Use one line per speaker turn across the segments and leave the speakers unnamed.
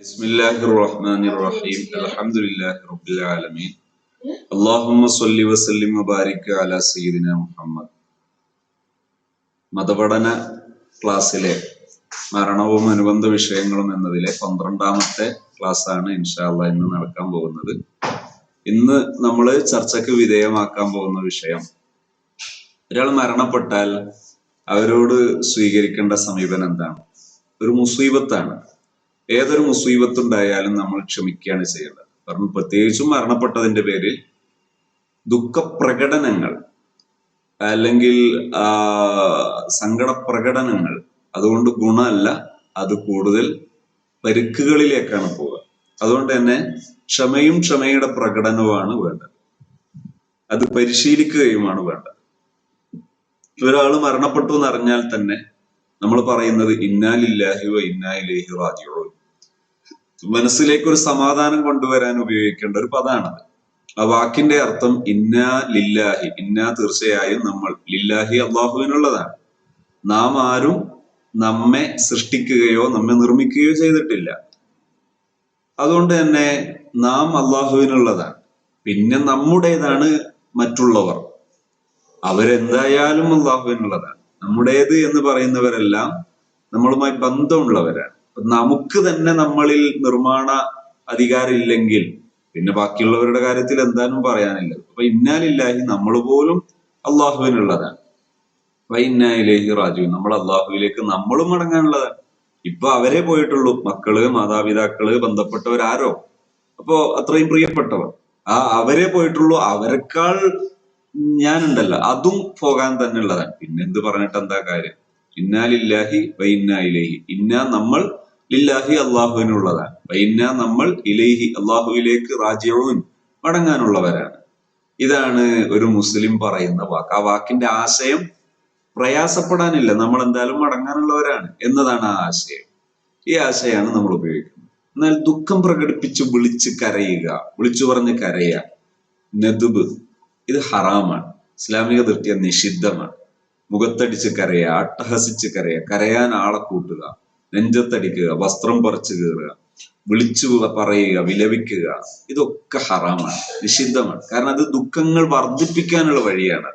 بسم الله الرحمن الرحيم الحمد لله رب العالمين اللهم صل وسلم وبارك على سيدنا മുഹമ്മദ് മതപഠന ക്ലാസ്സിലെ മരണവും അനുബന്ധ വിഷയങ്ങളും എന്നതിലെ പന്ത്രണ്ടാമത്തെ ക്ലാസ്സാണ് ഇൻഷാല്ല ഇന്ന് നടക്കാൻ പോകുന്നത് ഇന്ന് നമ്മൾ ചർച്ചയ്ക്ക് വിധേയമാക്കാൻ പോകുന്ന വിഷയം ഒരാൾ മരണപ്പെട്ടാൽ അവരോട് സ്വീകരിക്കേണ്ട സമീപനം എന്താണ് ഒരു മുസീബത്താണ് ഏതൊരു മുസീബത്തുണ്ടായാലും നമ്മൾ ക്ഷമിക്കുകയാണ് ചെയ്യേണ്ടത്. കാരണം പ്രത്യേകിച്ചും മരണപ്പെട്ടതിന്റെ പേരിൽ ദുഃഖപ്രകടനങ്ങൾ അല്ലെങ്കിൽ സങ്കട സങ്കടപ്രകടനങ്ങൾ അതുകൊണ്ട് ഗുണമല്ല അത് കൂടുതൽ പരുക്കുകളിലേക്കാണ് പോവുക. അതുകൊണ്ട് തന്നെ ക്ഷമയും ക്ഷമയുടെ പ്രകടനവുമാണ് വേണ്ടത്. അത് പരിശീലിക്കുകയുമാണ് വേണ്ടത്. ഒരാൾ മരണപ്പെട്ടു എന്നറിഞ്ഞാൽ തന്നെ നമ്മൾ പറയുന്നത് ഇന്നാലില്ലാഹി വ ഇന്നാ ഇലൈഹി റാജിഊൻ. മനസ്സിലേക്ക് ഒരു സമാധാനം കൊണ്ടുവരാൻ ഉപയോഗിക്കേണ്ട ഒരു പദാണത്. ആ വാക്കിന്റെ അർത്ഥം ഇന്നാ ലില്ലാഹി ഇന്നാ തീർച്ചയായും നമ്മൾ. ലില്ലാഹി അള്ളാഹുവിനുള്ളതാണ്. നാം ആരും നമ്മെ സൃഷ്ടിക്കുകയോ നമ്മെ നിർമ്മിക്കുകയോ ചെയ്തിട്ടില്ല. അതുകൊണ്ട് തന്നെ നാം അള്ളാഹുവിനുള്ളതാണ്. പിന്നെ നമ്മുടേതാണ് മറ്റുള്ളവർ. അവരെന്തായാലും അള്ളാഹുവിനുള്ളതാണ്. നമ്മുടേത് എന്ന് പറയുന്നവരെല്ലാം നമ്മളുമായി ബന്ധമുള്ളവരാണ്. നമുക്ക് തന്നെ നമ്മളിൽ നിർമ്മാണ അധികാരം ഇല്ലെങ്കിൽ പിന്നെ ബാക്കിയുള്ളവരുടെ കാര്യത്തിൽ എന്താനും പറയാനില്ല. അപ്പൊ ഇന്നാലില്ലാഹി നമ്മൾ പോലും അള്ളാഹുവിനുള്ളതാണ്. വൈന്നായിലേഹി റാജു നമ്മൾ അള്ളാഹുവിലേക്ക് നമ്മളും മടങ്ങാനുള്ളതാണ്. ഇപ്പൊ അവരെ പോയിട്ടുള്ളൂ. മക്കൾ മാതാപിതാക്കൾ ബന്ധപ്പെട്ടവരാരോ? അപ്പോ അത്രയും പ്രിയപ്പെട്ടവർ. ആ അവരെ പോയിട്ടുള്ളൂ. അവരെക്കാൾ ഞാനുണ്ടല്ലോ. അതും പോകാൻ തന്നെ ഉള്ളതാണ് പിന്നെ എന്ത് പറഞ്ഞിട്ട് എന്താ കാര്യം? ഇന്നാലില്ലാഹി വൈ ഇലേഹി. ഇന്ന നമ്മൾ ലില്ലാഹി അള്ളാഹുവിനുള്ളതാണ് വൈന്ന നമ്മൾ ഇലൈഹി അള്ളാഹുവിലേക്ക് റാജിഊൻ മടങ്ങാനുള്ളവരാണ്. ഇതാണ് ഒരു മുസ്ലിം പറയുന്ന വാക്ക്. ആ വാക്കിന്റെ ആശയം പ്രയാസപ്പെടാനില്ല. നമ്മൾ എന്തായാലും മടങ്ങാനുള്ളവരാണ് എന്നതാണ് ആ ആശയം. ഈ ആശയമാണ് നമ്മൾ ഉപയോഗിക്കുന്നത്. എന്നാൽ ദുഃഖം പ്രകടിപ്പിച്ച് വിളിച്ച് കരയുക വിളിച്ചു പറഞ്ഞ് കരയുക നെതുബ് ഇത് ഹറാമാണ്. ഇസ്ലാമിക ദൃഷ്ടിയ നിഷിദ്ധമാണ്. മുഖത്തടിച്ച് കരയുക അട്ടഹസിച്ച് കരയുക കരയാൻ ആളെ കൂട്ടുക. നെഞ്ചത്തടിക്കുക വസ്ത്രം പറിച്ചു കീറുക വിളിച്ചു പറയുക വിലപിക്കുക ഇതൊക്കെ ഹറാമാണ് നിഷിദ്ധമാണ്. കാരണം അത് ദുഃഖങ്ങൾ വർദ്ധിപ്പിക്കാനുള്ള വഴിയാണ്.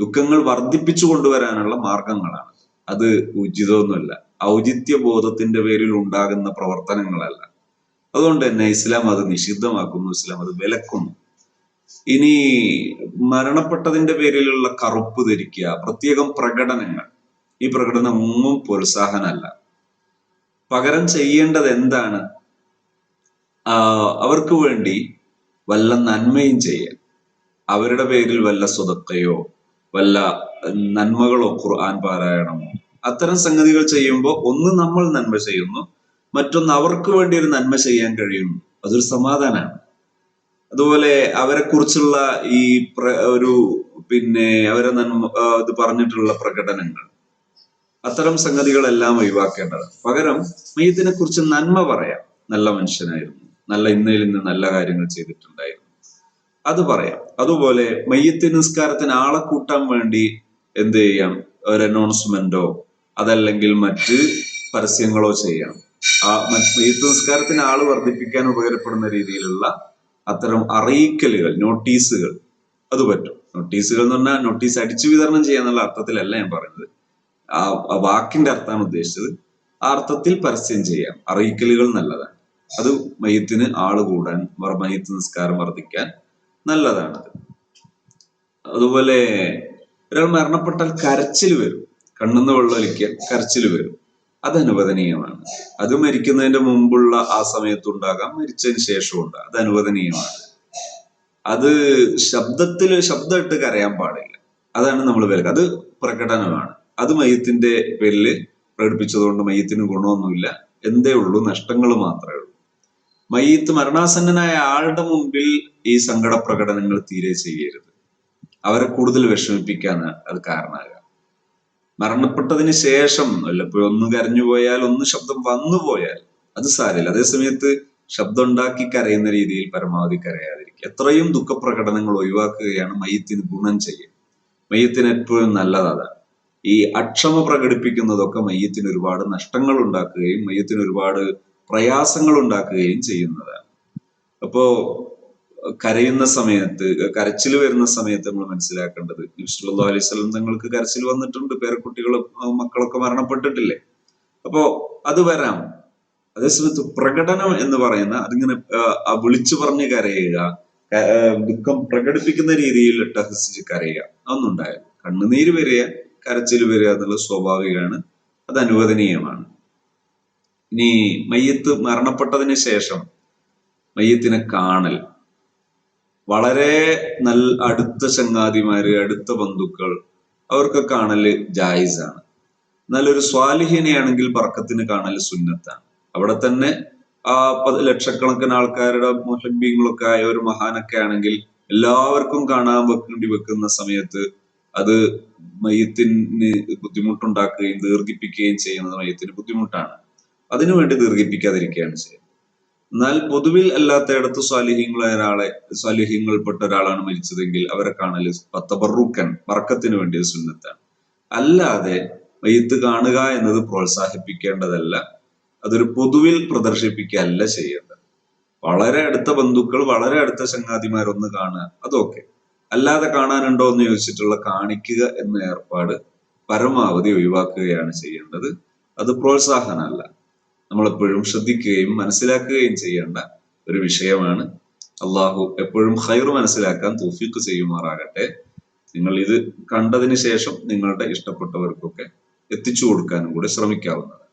ദുഃഖങ്ങൾ വർദ്ധിപ്പിച്ചു കൊണ്ടുവരാനുള്ള മാർഗങ്ങളാണ്. അത് ഉചിതമൊന്നുമല്ല. ഔചിത്യ ബോധത്തിന്റെ പേരിൽ ഉണ്ടാകുന്ന പ്രവർത്തനങ്ങളല്ല. അതുകൊണ്ട് തന്നെ ഇസ്ലാം അത് നിഷിദ്ധമാക്കുന്നു ഇസ്ലാം അത് വിലക്കുന്നു. ഇനി മരണപ്പെട്ടതിന്റെ പേരിലുള്ള കറുപ്പ് ധരിക്കുക പ്രത്യേകം പ്രകടനങ്ങൾ. ഈ പ്രകടനം ഒന്നും പ്രോത്സാഹനമല്ല. പകരം ചെയ്യേണ്ടത് എന്താണ് അവർക്ക് വേണ്ടി വല്ല നന്മയും ചെയ്യാൻ. അവരുടെ പേരിൽ വല്ല സ്വതക്കയോ വല്ല നന്മകളോ ഖുർആൻ പാരായണമോ. അത്തരം സംഗതികൾ ചെയ്യുമ്പോൾ ഒന്ന് നമ്മൾ നന്മ ചെയ്യുന്നു മറ്റൊന്ന് അവർക്ക് വേണ്ടി ഒരു നന്മ ചെയ്യാൻ കഴിയുന്നു. അതൊരു സമാധാനമാണ്. അതുപോലെ അവരെ കുറിച്ചുള്ള ഈ ഒരു പിന്നെ അവരെ നന്മ ഇത് പറഞ്ഞിട്ടുള്ള പ്രകടനങ്ങൾ. അത്തരം സംഗതികളെല്ലാം ഒഴിവാക്കേണ്ടതാണ് പകരം മയ്യത്തിനെ കുറിച്ച് നന്മ പറയാം നല്ല മനുഷ്യനായിരുന്നു. നല്ല ഇന്നയിൽ നിന്ന് നല്ല കാര്യങ്ങൾ ചെയ്തിട്ടുണ്ടായിരുന്നു. അത് പറയാം. അതുപോലെ മയ്യത്ത് നിസ്കാരത്തിന് ആളെ കൂട്ടാൻ വേണ്ടി എന്ത് ചെയ്യാം? ഒരു അനൗൺസ്മെന്റോ അതല്ലെങ്കിൽ മറ്റ് പരസ്യങ്ങളോ ചെയ്യാം. ആ മയ്യത്ത് നിസ്കാരത്തിന് ആൾ വർദ്ധിപ്പിക്കാൻ ഉപകാരപ്പെടുന്ന രീതിയിലുള്ള അത്തരം അറിയിക്കലുകൾ നോട്ടീസുകൾ. അത് പറ്റും. നോട്ടീസുകൾ എന്ന് പറഞ്ഞാൽ നോട്ടീസ് അടിച്ചു വിതരണം ചെയ്യാന്നുള്ള അർത്ഥത്തിലല്ല ഞാൻ പറയുന്നത്. ആ വാക്കിന്റെ അർത്ഥമാണ് ഉദ്ദേശിച്ചത്. ആ അർത്ഥത്തിൽ പരസ്യം ചെയ്യാം. അറിയിക്കലുകൾ നല്ലതാണ്. അത് മയ്യത്തിന് ആൾ കൂടാൻ മയത്ത് നിസ്കാരം വർദ്ധിക്കാൻ നല്ലതാണത് അതുപോലെ ഒരാൾ മരണപ്പെട്ടാൽ കരച്ചിൽ വരും. കണ്ണുന്ന വെള്ളമൊലിക്കാൻ കരച്ചിൽ വരും. അത് അനുവദനീയമാണ്. അത് മരിക്കുന്നതിന്റെ മുമ്പുള്ള ആ സമയത്തുണ്ടാകാം മരിച്ചതിന് ശേഷവും ഉണ്ടാകാം. അത് അനുവദനീയമാണ്. അത് ശബ്ദത്തിൽ ശബ്ദമിട്ട് കരയാൻ പാടില്ല. അതാണ് നമ്മൾ വിലക്ക്. അത് പ്രകടനമാണ്. അത് മയത്തിന്റെ പേരിൽ പ്രകടിപ്പിച്ചതുകൊണ്ട് മയ്യത്തിന് ഗുണമൊന്നുമില്ല. എന്തേ ഉള്ളൂ? നഷ്ടങ്ങൾ മാത്രമേ ഉള്ളൂ. മയ്യത്ത് മരണാസന്നനായ ആളുടെ മുമ്പിൽ ഈ സങ്കട പ്രകടനങ്ങൾ തീരെ ചെയ്യരുത്. അവരെ കൂടുതൽ വിഷമിപ്പിക്കാൻ അത് കാരണമാകുക മരണപ്പെട്ടതിന് ശേഷം വല്ലപ്പോഴും ഒന്ന് കരഞ്ഞു പോയാൽ ഒന്ന് ശബ്ദം വന്നു പോയാൽ അത് സാരില്ല അതേസമയത്ത് ശബ്ദം ഉണ്ടാക്കി കരയുന്ന രീതിയിൽ പരമാവധി കരയാതിരിക്കുക. എത്രയും ദുഃഖപ്രകടനങ്ങൾ ഒഴിവാക്കുകയാണ് മയ്യത്തിന് ഗുണം ചെയ്യുക. മയ്യത്തിന് എപ്പോഴും നല്ലത് അതാണ്. ഈ അക്ഷമ പ്രകടിപ്പിക്കുന്നതൊക്കെ മയ്യത്തിന് ഒരുപാട് നഷ്ടങ്ങൾ ഉണ്ടാക്കുകയും മയ്യത്തിന് ഒരുപാട് പ്രയാസങ്ങൾ ഉണ്ടാക്കുകയും ചെയ്യുന്നതാണ് അപ്പോ കരയുന്ന സമയത്ത് കരച്ചിൽ വരുന്ന സമയത്ത് നമ്മൾ മനസ്സിലാക്കേണ്ടത് ഇഷ്ടമുള്ള അലൈഹി സ്വലം തങ്ങൾക്ക് കരച്ചിൽ വന്നിട്ടുണ്ട് പേരക്കുട്ടികളും മക്കളൊക്കെ മരണപ്പെട്ടിട്ടില്ലേ? അപ്പോ അത് വരാം. അതേസമയത്ത് പ്രകടനം എന്ന് പറയുന്ന അതിങ്ങനെ വിളിച്ചു പറഞ്ഞ് കരയുക ദുഃഖം പ്രകടിപ്പിക്കുന്ന രീതിയിൽ ടഹസിച്ച് കരയുക അതൊന്നും ഉണ്ടായത് കണ്ണുനീര് വരിക കരച്ചിൽ വരിക എന്നുള്ളത് സ്വാഭാവികമാണ്. അത് അനുവദനീയമാണ്. ഇനി മയ്യത്ത് മരണപ്പെട്ടതിന് ശേഷം മയ്യത്തിനെ കാണൽ. വളരെ നല്ല അടുത്ത ചങ്ങാതിമാര് അടുത്ത ബന്ധുക്കൾ അവർക്ക് കാണൽ ജായിസാണ്. എന്നാൽ ഒരു സ്വാലിഹിനെയാണെങ്കിൽ പറക്കത്തിന് കാണൽ സുന്നത്താണ്. അവിടെ തന്നെ ആ പത് ലക്ഷക്കണക്കിന് ആൾക്കാരുടെ മുഹബീങ്ങളൊക്കെ ആയ ഒരു മഹാനൊക്കെ ആണെങ്കിൽ എല്ലാവർക്കും കാണാൻ വെക്കേണ്ടി വെക്കുന്ന സമയത്ത് അത് മയ്യത്തിന് ബുദ്ധിമുട്ടുണ്ടാക്കുകയും ദീർഘിപ്പിക്കുകയും ചെയ്യുന്നത് മയ്യത്തിന് ബുദ്ധിമുട്ടാണ്. അതിനുവേണ്ടി ദീർഘിപ്പിക്കാതിരിക്കുകയാണ് ചെയ്യുന്നത്. എന്നാൽ പൊതുവിൽ അല്ലാത്തയിടത്ത് സ്വാലിഹ്യങ്ങളായ ഒരാളെ സ്വാലിഹ്യങ്ങൾപ്പെട്ട ഒരാളാണ് മരിച്ചതെങ്കിൽ അവരെ കാണൽ പത്തബറുക്കൻ വർക്കത്തിന് വേണ്ടിയ സുന്നത്താണ്. അല്ലാതെ മയ്യത്ത് കാണുക എന്നത് പ്രോത്സാഹിപ്പിക്കേണ്ടതല്ല അതൊരു പൊതുവിൽ പ്രദർശിപ്പിക്കുകയല്ല ചെയ്യേണ്ടത്. വളരെ അടുത്ത ബന്ധുക്കൾ വളരെ അടുത്ത ചങ്ങാതിമാരൊന്ന് കാണുക അതൊക്കെ. അല്ലാതെ കാണാനുണ്ടോ എന്ന് ചോദിച്ചിട്ടുള്ള കാണിക്കുക എന്ന ഏർപ്പാട് പരമാവധി ഒഴിവാക്കുകയാണ് ചെയ്യേണ്ടത്. അത് പ്രോത്സാഹനമല്ല. നമ്മളെപ്പോഴും ശ്രദ്ധിക്കുകയും മനസ്സിലാക്കുകയും ചെയ്യേണ്ട ഒരു വിഷയമാണ്. അള്ളാഹു എപ്പോഴും ഹൈർ മനസ്സിലാക്കാൻ തൂഫിക്ക് ചെയ്യുമാറാകട്ടെ. നിങ്ങൾ ഇത് കണ്ടതിന് ശേഷം നിങ്ങളുടെ ഇഷ്ടപ്പെട്ടവർക്കൊക്കെ എത്തിച്ചു കൊടുക്കാനും കൂടെ ശ്രമിക്കാവുന്നതാണ്.